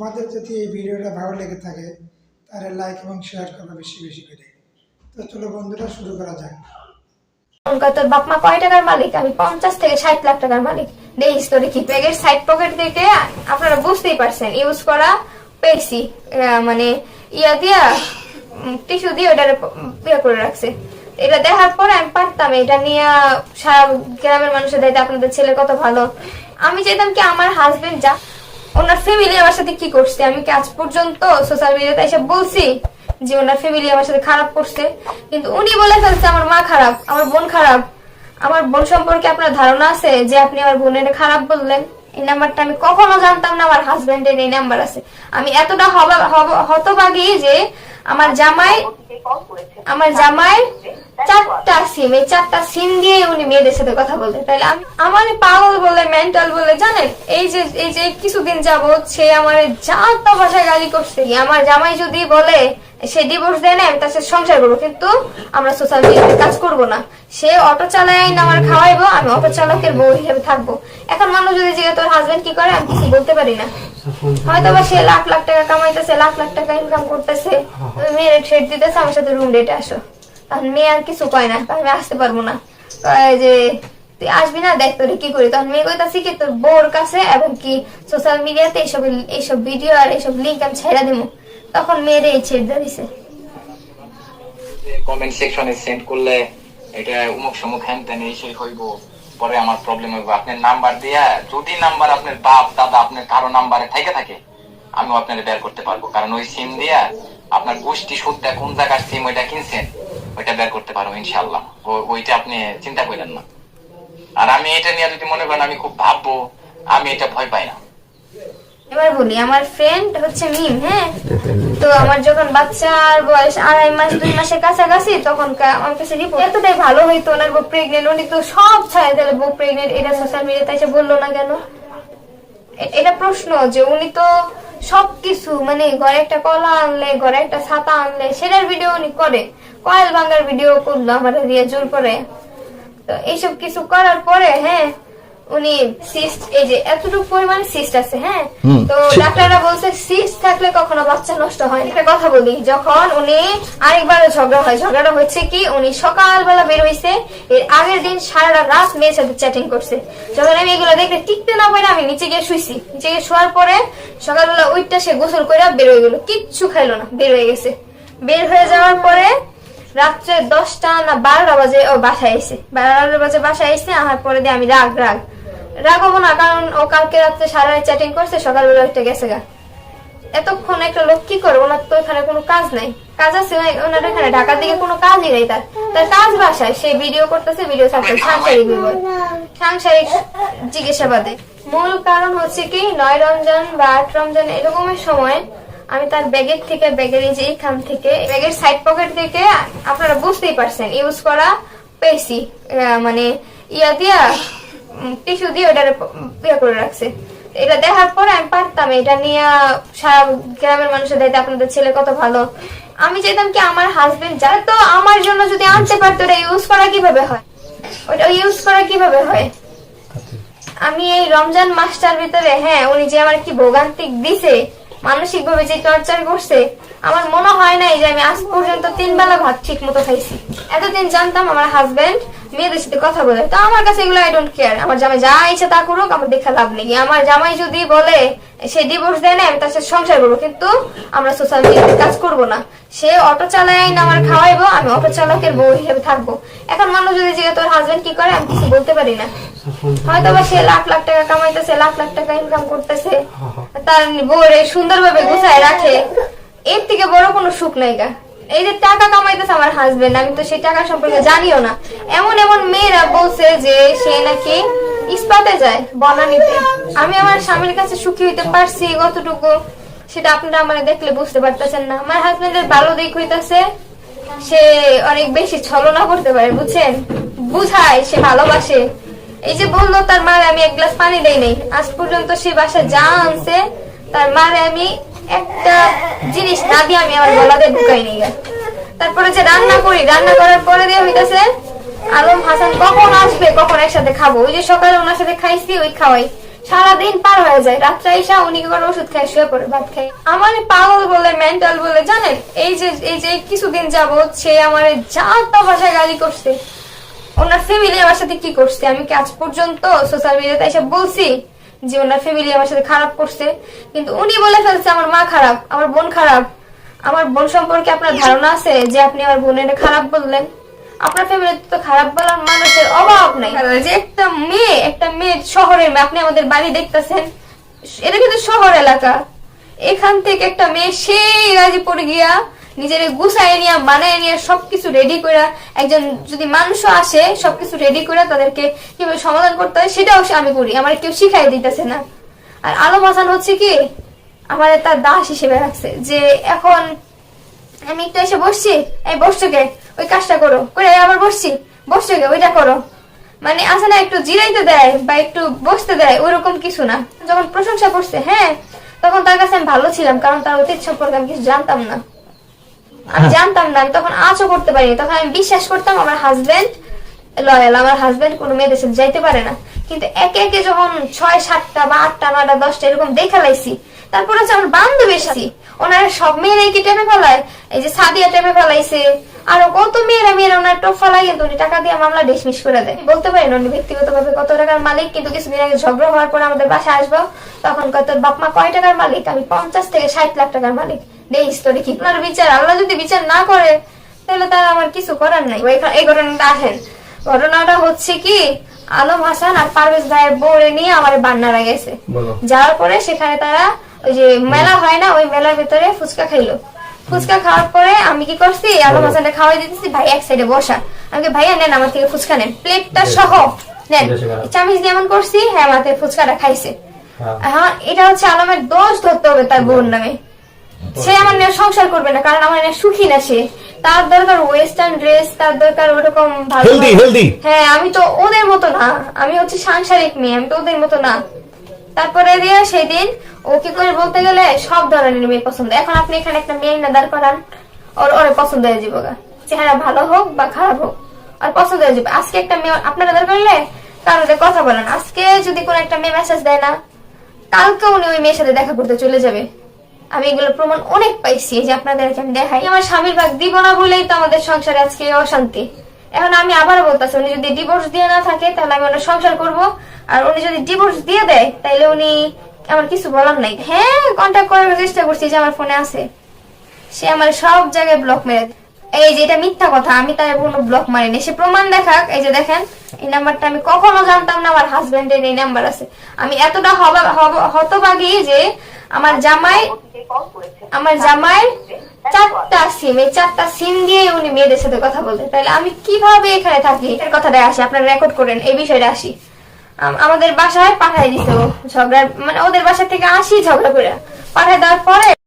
তোমাদের যদি এই ভিডিওটা ভালো লেগে থাকে, তাহলে লাইক এবং শেয়ার করবে বেশি বেশি করে। তো চলো বন্ধুরা, শুরু করা যাক। তোর বাপ মা কয় টাকার মালিক? আমি পঞ্চাশ থেকে ষাট লাখ টাকার মালিক। দেখিস তোর কি? ব্যাগের সাইড পকেট থেকে আপনারা বুঝতেই পারছেন ইউজ করা পেয়েছি। মানে ইয়া দিয়া টিস্যু দিয়ে ওটা ইয়ে করে রাখছে। এটা দেখার পর আমি পারতাম, এটা নিয়ে সারা গ্রামের মানুষের দায়িত্ব আপনাদের ছেলে কত ভালো। আমি চাইতাম কি আমার হাজবেন্ড যা ওনার ফ্যামিলি আমার সাথে কি করছে? আমি কি আজ পর্যন্ত সোশ্যাল মিডিয়াতে এসে বলছি যে ওনার ফ্যামিলি আমার সাথে খারাপ করছে? কিন্তু উনি বলে ফেলছে, আমার মা খারাপ, আমার বোন খারাপ। আমার বোন সম্পর্কে আপনার ধারণা আছে যে আপনি আমার বোনের খারাপ বললেন? এই নাম্বারটা আমি কখনো জানতাম না, আমার হাজবেন্ডের এই নাম্বার আছে। আমি এতটা হতবাগী যে আমার জামাই আমার জামাই চারটা সিম এই চারটা সিম দিয়ে উনি মেয়েদের সাথে কথা বলতে। তাহলে আমি আমার পাগল বলে মেন্টাল বলে জানেন? এই যে এই যে কিছুদিন যাবত সে আমার যা তা ভাষায় গালি করছে। আমার জামাই যদি বলে সে ডিভোর্স দেয় না আমি তার সাথে সংসার করব। কিন্তু আমরা সোশ্যাল মিডিয়াতে কাজ করব না। সে অটো চালায় না আমার খাওয়াইবো আমি অটো চালকের বউ হিসেবে থাকব। এখন মানুষ যদি জিজ্ঞাসা তোর হাজবেন্ড কি করে? আমি কিছু বলতে পারি না। হয়তো বা সে লাখ লাখ টাকা কামাইতেছে লাখ লাখ টাকা ইনকাম করতেছে। মেয়ের ঠেট দিতেছে আমার সাথে রুম রেটে আসো। তখন মেয়ে আর কিছু কয় না আমি আসতে পারব না। যে, তুই আসবি না, দেখ তোরে কি করি? তখন মেয়ে কইতাছি কি, তোর বউর কাছে এবং কি সোশ্যাল মিডিয়াতে এইসব এইসব ভিডিও আর এইসব লিঙ্ক আমি ছেড়ে দিব তখন মেয়ের এই ছেড়ে দিছে। কমেন্ট সেকশনে সেন্ড করলে এটা উমুক সমুক হ্যান ত্যান এই সেই হইব। পরে আমার প্রবলেম হইব। আপনার নাম্বার দিয়া যদি নাম্বার আপনার বাপ, দাদা আপনার কারও নাম্বারে থেকে থাকে, আমিও আপনার বের করতে পারব। কারণ ওই সিম দিয়া আপনার গোষ্ঠী সুদটা কোন জায়গার সিম ওইটা কিনছেন? ওইটা বের করতে পারব ইনশাল্লাহ ওইটা আপনি চিন্তা করেন না। আর আমি এটা নিয়ে যদি মনে করেন আমি খুব ভাববো, আমি এটা ভয় পাই না। এবার বলি, আমার ফ্রেন্ড হচ্ছে মিম হ্যাঁ? তো আমার যখন বয়স আড়াই মাস, দুই মাসের কাছাকাছি, তখন আমার কাছে রিপোর্ট এতটাই ভালো হইতো ওনার বউ প্রেগনেন্ট উনি তো সব ছাড়া দিলে বউ প্রেগনেন্ট এটা সোশ্যাল মিডিয়াতে এসে বলল না কেন? এটা প্রশ্ন যে উনি তো সবকিছু মানে ঘরে একটা কলা আনলে, ঘরে একটা ছাতা আনলে, সেটার ভিডিও উনি করে। কয়েল ভাঙ্গার ভিডিও করল আমার দিয়ে জোর করে। তো এইসব কিছু করার পরে হ্যাঁ উনি সিস্ট এই যে এতটুকু পরিমাণ সিস্ট আছে হ্যাঁ তো ডাক্তাররা বলছে সিস্ট থাকলে কখনো বাচ্চা নষ্ট হয় একটা কথা বলি যখন উনি আরেকবার ঝগড়া হয় ঝগড়াটা হচ্ছে কি উনি সকালবেলা বের হইছে এর আগের দিন সারা রাত মেয়ের সাথে চ্যাটিং করছে। যখন আমি এগুলো দেখে টিকতে না পারে আমি নিচে গিয়ে শুইছি। নিচে গিয়ে শোয়ার পরে সকালবেলা ওইটা সে গোসল করে বের হয়ে গেল কিচ্ছু খাইলো না বের হয়ে গেছে। বের হয়ে যাওয়ার পরে রাত্রে দশটা না বারোটা বাজে ও বাসায় এসে। বারোটা বাজে বাসায় এসে আসার পরে দিয়ে আমি রাগ রাগ। রাগ হব না, কারণ ও কালকে রাত্রে সারা চ্যাটিং করছে, সকালবেলা একটা গেছে গা। এতক্ষণ একটা লোক কি করবে? ওনার তো এখানে কোনো কাজ নাই। কাজ আছে, ওনার- এখানে ঢাকার দিকে কোনো কাজই নেই তার। তার কাজ বাসায়, সে ভিডিও করতেছে ভিডিও ছাড়ছে সাংসারিক বিপদ। সাংসারিক জিজ্ঞাসাবাদে। মূল কারণ হচ্ছে কি, নয় রমজান বা আট রমজান এরকমের সময় আমি তার ব্যাগের থেকে ব্যাগের এই যে এইখান থেকে ব্যাগের সাইড পকেট থেকে আপনারা বুঝতেই পারছেন ইউজ করা পেয়েছি মানে ইয়া দিয়া টিস্যু দিয়ে ওটা ইয়ে করে রাখছে। এটা দেখার পরে আমি পারতাম এটা নিয়ে সারা গ্রামের মানুষের দায়িত্ব আপনাদের ছেলে কত ভালো। আমি চাইতাম কি আমার হাজবেন্ড যারা তো আমার জন্য যদি আনতে পারতো এটা ইউজ করা কীভাবে হয়? ওটা ইউজ করা কীভাবে হয়? আমি এই রমজান মাসটার ভিতরে হ্যাঁ উনি যে আমার কি ভোগান্তিক দিছে মানসিক ভাবে যে টর্চার করছে আমার মনে হয় নাই যে আমি আজ পর্যন্ত তিন বেলা ভাত ঠিক মতো খাইছি। এতদিন জানতাম আমার হাজবেন্ড মেয়েদের সাথে কথা বলে। তো আমার কাছে এগুলো আই ডোন্ট কেয়ার আমার জামাই যা ইচ্ছে তা করুক আমার দেখা লাভ নেই। আমার জামাই যদি বলে সে ডিভোর্স দেয় না আমি তার সাথে সংসার করব। কিন্তু আমরা সোশ্যাল মিডিয়াতে কাজ করব না। সে অটো চালায় না আমার খাওয়াইবো আমি অটো চালকের বউ হিসেবে থাকব। এখন মানুষ যদি জিজ্ঞাসা তোর হাজবেন্ড কি করে আমি কিছু বলতে পারি না। হয়তো বা সে লাখ লাখ টাকা কামাইতেছে লাখ লাখ টাকা ইনকাম করতেছে। তার বউরে সুন্দরভাবে গুছায় রাখে। এর থেকে বড় কোনো সুখ নাই গা। এই যে টাকা কামাইতেছে আমার হাজবেন্ড আমি তো সেই টাকা সম্পর্কে জানিও না। এমন এমন মেয়েরা বলছে যে সে নাকি ইস্পাতে যায় বনানিতে। আমি আমার স্বামীর কাছে সুখী হইতে পারছি কতটুকু, সেটা আপনারা আমার দেখলে বুঝতে পারতেছেন না। আমার হাজবেন্ডের ভালো দিক হইতেছে, সে অনেক বেশি ছলনা করতে পারে, বুঝছেন? বুঝায়, সে ভালোবাসে। এই যে বলল, তার মারে আমি এক গ্লাস পানি দেই নাই। আজ পর্যন্ত সে বাসায় যা আনছে, তার মারে আমি একটা জিনিস না দিয়ে আমি আমার গলাতে ঢুকাই নিয়ে তারপরে যে রান্না করি, রান্না করার পরে দিয়ে হইতাছে, আলম হাসান কখন আসবে, কখন একসাথে খাব? ওই যে সকালে ওনার সাথে খাইছি, ওই খাওয়াই। সারাদিন পার হয়ে যায়, রাত্রে এসে উনি করে ওষুধ খায়, শুয়ে পড়ে, ভাত খায়। আমার পাগল বলে মেন্টাল বলে, জানেন? এই যে এই যে কিছুদিন যাবত সে আমার যা ভাষায় গালি করছে। ওনার ফ্যামিলি আমার সাথে কি করছে? আমি কি আজ পর্যন্ত সোশ্যাল মিডিয়াতে এসে বলছি? যে ওনার ফ্যামিলি আমার সাথে খারাপ করছে কিন্তু উনি বলে ফেলছে আমার মা খারাপ আমার বোন খারাপ। আমার বোন সম্পর্কে আপনার ধারণা আছে যে আপনি আমার বোনের খারাপ বললেন? আপনার ফ্যামিলিতে তো খারাপ বলার মানুষের অভাব নাই। যে একটা মেয়ে একটা মেয়ে শহরের মেয়ে আপনি আমাদের বাড়ি দেখতেছেন এটা কিন্তু শহর এলাকা। এখান থেকে একটা মেয়ে সেই গাজীপুর গিয়া নিজের গুছাই নিয়ে, বানায় নিয়ে, সবকিছু রেডি করে একজন যদি মানুষও আসে, সবকিছু রেডি করে তাদেরকে কীভাবে সমাধান করতে হয়, সেটাও আমি করি। আমার কেউ শিখাই দিতেছে না। আর আলম হাসান হচ্ছে কি, আমার তার দাস হিসেবে রাখছে যে, এখন আমি একটু এসে বসছি, এই বসছো কে? ওই কাজটা করো। করে আবার বসছি। বসছো কে? ওইটা করো। মানে আসে না একটু জিরাইতে দেয় বা একটু বসতে দেয় ওইরকম কিছু না। যখন প্রশংসা করছে হ্যাঁ তখন তার কাছে আমি ভালো ছিলাম, কারণ তার অতীত সম্পর্কে আমি কিছু জানতাম না। জানতাম না, আমি তখন আজও করতে পারিনি। তখন আমি বিশ্বাস করতাম আমার হাজবেন্ড লয়াল আমার হাজবেন্ড কোনো মেয়েদের সাথে যাইতে পারে না। কিন্তু একে একে যখন ছয়, সাতটা বা আটটা, নয়টা, দশটা এরকম দেখে লাইছি, তারপর হচ্ছে আমার বান্ধবীর সাথে ওনারা সব মেয়েরাই কি টেপে ফেলায়? এই যে সাদিয়া টেপে ফেলাইছে, আরও কত মেয়েরা মেয়েরা ওনার টোপ ফেলায়, কিন্তু উনি টাকা দিয়ে মামলা ডিসমিস করে দেয়। বলতে পারেন, উনি ব্যক্তিগতভাবে কত টাকার মালিক, কিন্তু কিছুদিন আগে ঝগড়া হওয়ার পর আমাদের বাসায় আসব। তখন কত বাপ মা কয় টাকার মালিক? আমি পঞ্চাশ থেকে ষাট লাখ টাকার মালিক। দেখিস তো দেখি। আপনার বিচার আল্লাহ যদি বিচার না করে তাহলে তার আমার কিছু করার নাই। এই ঘটনাটা আসেন। ঘটনাটা হচ্ছে কি আলম হাসান আর পারভেজ ভাইয়ের বউরে নিয়ে আমার বান্নারা গেছে। যাওয়ার পরে সেখানে তারা ওই যে মেলা হয় না ওই মেলার ভেতরে ফুচকা খাইলো। ফুচকা খাওয়ার পরে আমি কি করছি আলম হাসানটা খাওয়াই দিতেছি ভাই এক সাইডে বসা। আমি কি, ভাইয়া নেন আমার থেকে ফুচকা নেন। প্লেটটা সহ নেন। চামিচ দিয়ে এমন করছি হ্যাঁ আমার থেকে ফুচকাটা খাইছে। হ্যাঁ। হ্যাঁ এটা হচ্ছে আলমের দোষ ধরতে হবে তার বোন নামে। সে আমার নিয়ে সংসার করবে না কারণ আমার সুখী না সে। তার দরকার ওয়েস্টার্ন ড্রেস তার দরকার ওরকম ভালো. হ্যাঁ আমি তো ওদের মতো না। আমি হচ্ছে সাংসারিক মেয়ে আমি তো ওদের মতো না। তারপরে দিয়ে সেদিন ও কি করে বলতে গেলে সব ধরনের মেয়ে পছন্দ। এখন আপনি এখানে একটা মেয়ে না দাঁড় করান ওর ওরে পছন্দ হয়ে যাব চেহারা ভালো হোক বা খারাপ হোক আর পছন্দ হয়ে যাবে। আজকে একটা মেয়ে আপনারা দাঁড় করলে কারোর কথা বলেন। আজকে যদি কোনো একটা মেয়ে মেসেজ দেয় না কালকে উনি ওই মেয়ের সাথে দেখা করতে চলে যাবে। আমি এগুলো প্রমাণ অনেক পাইছি যে আপনাদেরকে আমি দেখাই। আমার স্বামীর ভাগ দিব না বলেই তো আমাদের সংসারে আজকে অশান্তি। এখন আমি আবারও বলতেছি, উনি যদি ডিভোর্স দিয়ে না থাকে, তাহলে আমি ওনার সংসার করব। আর উনি যদি ডিভোর্স দিয়ে দেয় তাহলে উনি আমার কিছু বলার নাই। হ্যাঁ কন্ট্যাক্ট করার চেষ্টা করছি যে আমার ফোনে আছে। সে আমার সব জায়গায় ব্লক মেরে। এই যে এটা মিথ্যা কথা, আমি তার কোনো ব্লক মারিনি। সে প্রমাণ দেখাক, এই যে দেখেন, এই নাম্বারটা আমি কখনো জানতাম না, আমার হাজবেন্ডের এই নাম্বার আছে। আমি এতটা হতবাগী যে আমার জামাই আমার জামাই চারটা সিম এই চারটা সিম দিয়ে উনি মেয়েদের সাথে কথা বলতে তাহলে আমি কীভাবে এখানে থাকি? এর কথাটা আসি, আপনারা রেকর্ড করেন, এই বিষয়টা আসি। আমাদের বাসায় পাঠাই দিত ঝগড়া মানে ওদের বাসা থেকে আসি ঝগড়া করে। পাঠাই দেওয়ার পরে